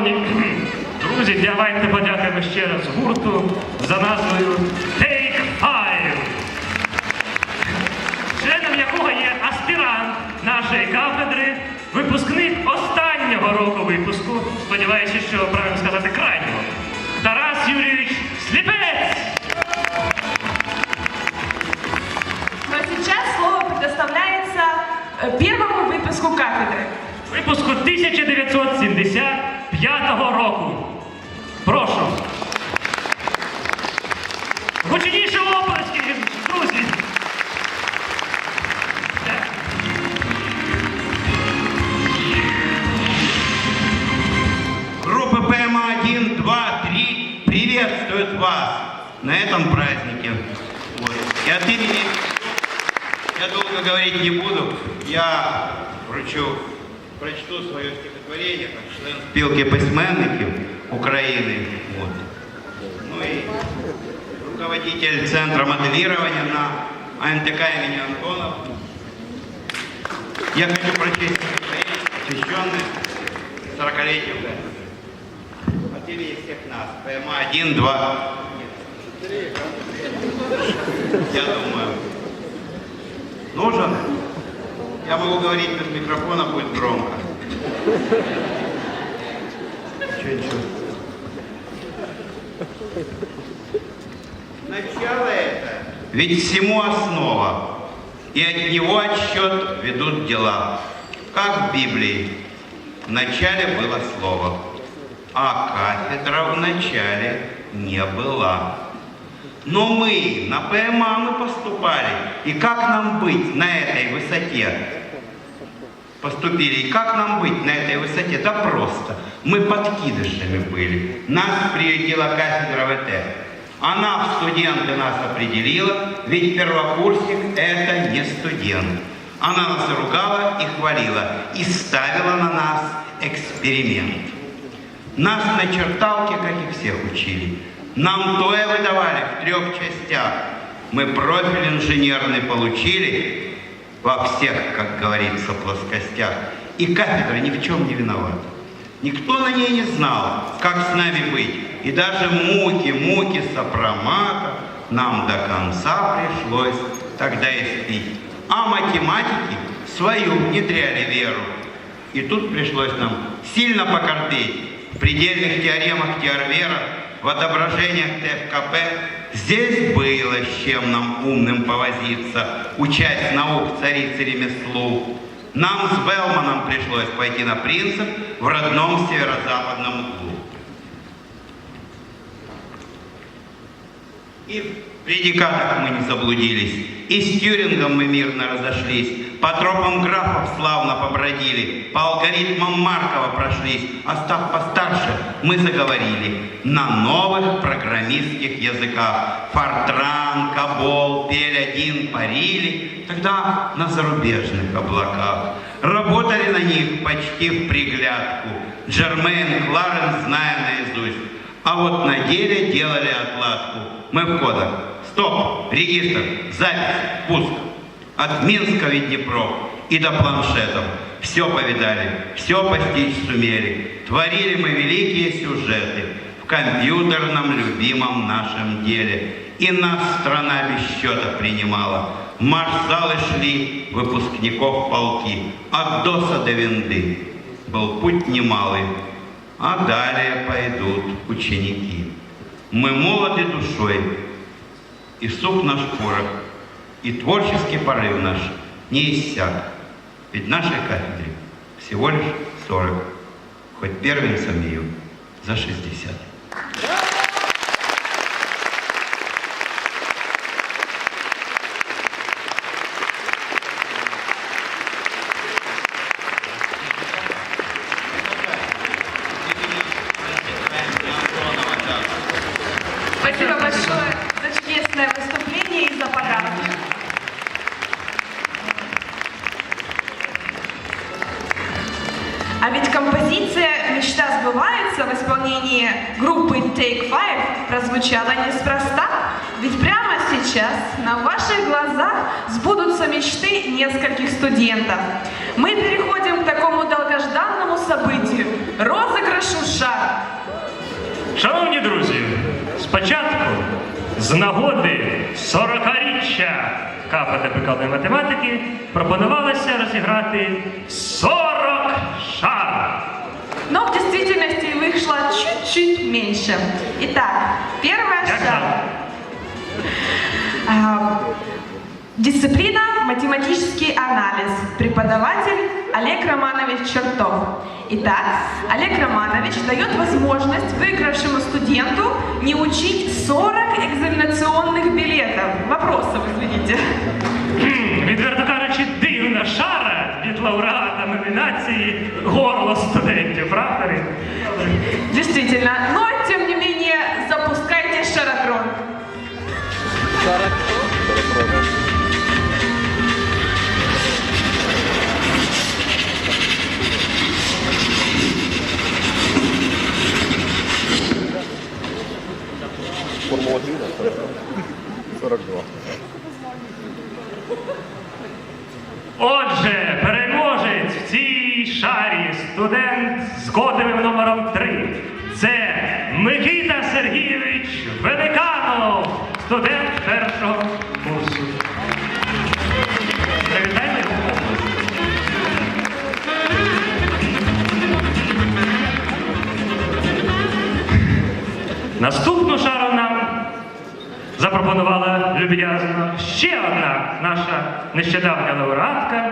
Шановні друзі, давайте подякуємо ще раз гурту за назвою Take Five, членом якого є аспірант нашої кафедри, випускник останнього року випуску, сподіваючись, що правильно сказати крайнього, Тарас Юрійович Сліпець. Но сейчас слово предоставляется э, первому выпуску кафедры. Випуску 1975 року. Прошу. Гучніше оплески, друзі. Группа ПМ-1, 2, 3 приветствует вас на этом празднике. Вот. И я долго говорить не буду, я вручу, прочту свое стихотворение, как член спилки письменників України. Вот. Ну и руководитель Центра моделирования на АМТК имени Антонов. Я хочу прочесть посвященное 40-летию кафедры. От имени всех нас. ПМА 1, 2. Я думаю. Нужен? Я могу говорить без микрофона, будет громко. Ничего, ничего. Начало это. Ведь всему основа. И от него отсчет ведут дела. Как в Библии. В начале было слово, а кафедра в начале не была. Но мы на ПМА мы поступали. И как нам быть на этой высоте? Поступили. И как нам быть на этой высоте? Да просто. Мы подкидышами были. Нас приютила кафедра ВТ. Она в студенты нас определила, ведь первокурсник это не студент. Она нас ругала и хвалила, и ставила на нас эксперимент. Нас на черталке, как и всех учили. Нам тое выдавали в трех частях. Мы профиль инженерный получили во всех, как говорится, плоскостях. И кафедра ни в чем не виновата. Никто на ней не знал, как с нами быть. И даже муки, муки сопромата нам до конца пришлось тогда испить. А математики свою внедряли веру. И тут пришлось нам сильно покорпеть в предельных теоремах Теорвера, в отображениях ТФКП. Здесь было с чем нам умным повозиться, учась наук царицы ремеслу. Нам с Белманом пришлось пойти на принцип в родном северо-западном углу. И в предикатах мы не заблудились, и с Тюрингом мы мирно разошлись, по тропам графов славно побродили, по алгоритмам Маркова прошлись, а став постарше, мы заговорили на новых программистских языках. Фортран, Кабол, Пель-1 парили, тогда на зарубежных облаках. Работали на них почти в приглядку, Джермейн, Кларенс, зная наизусть. А вот на деле делали отладку. Мы в кодах. Стоп, регистр, запись, пуск. От Минска в Днепров и до планшетов. Все повидали, все постичь сумели. Творили мы великие сюжеты в компьютерном любимом нашем деле. И нас страна без счета принимала. В маршзалы шли выпускников полки. От ДОСа до Винды. Был путь немалый, а далее пойдут ученики. Мы молоды душой, и сух наш порох, и творческий порыв наш не иссяк. Ведь нашей кафедре всего лишь 40, хоть первенцам ее за 60. песни группы Take Five прозвучала неспроста, ведь прямо сейчас на ваших глазах сбудутся мечты нескольких студентов. Мы переходим к такому долгожданному событию – розыграшу шар. Шановні друзі, спочатку з нагоди 40-річчя кафедри прикладної математики пропонувалося розіграти 40 шар. Но в действительности вышло чуть-чуть меньше. Итак, Как шаг. Дисциплина «Математический анализ». Преподаватель Олег Романович Чертов. Итак, Олег Романович дает возможность выигравшему студенту не учить 40 экзаменационных билетов. Вопросов, извините. Відверто кажучи, дивна шара від лауреата номінації горло студентів, правда? Рит? Действительно, но тем не менее запускайте шаротрон. Формула Це Микита Сергійович Великанов, студент першого курсу. Наступну шару нам запропонувала люб'язно ще одна наша нещодавня лауреатка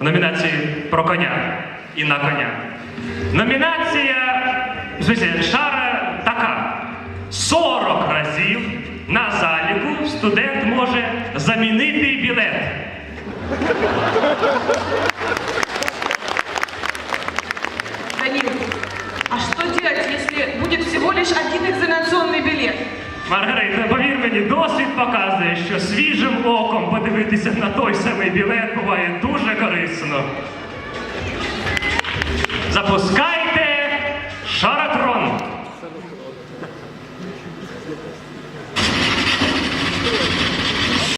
в номінації про коня і на коня. Номінація, в смысле, шара така. 40 разів на заліку студент може замінити білет. Данил, а что делать, если будет всего лишь один экзаменационный билет? Маргарита, повір мені, досвід показує, що свіжим оком подивитися на той самий білет буває дуже корисно. Запускайте шарок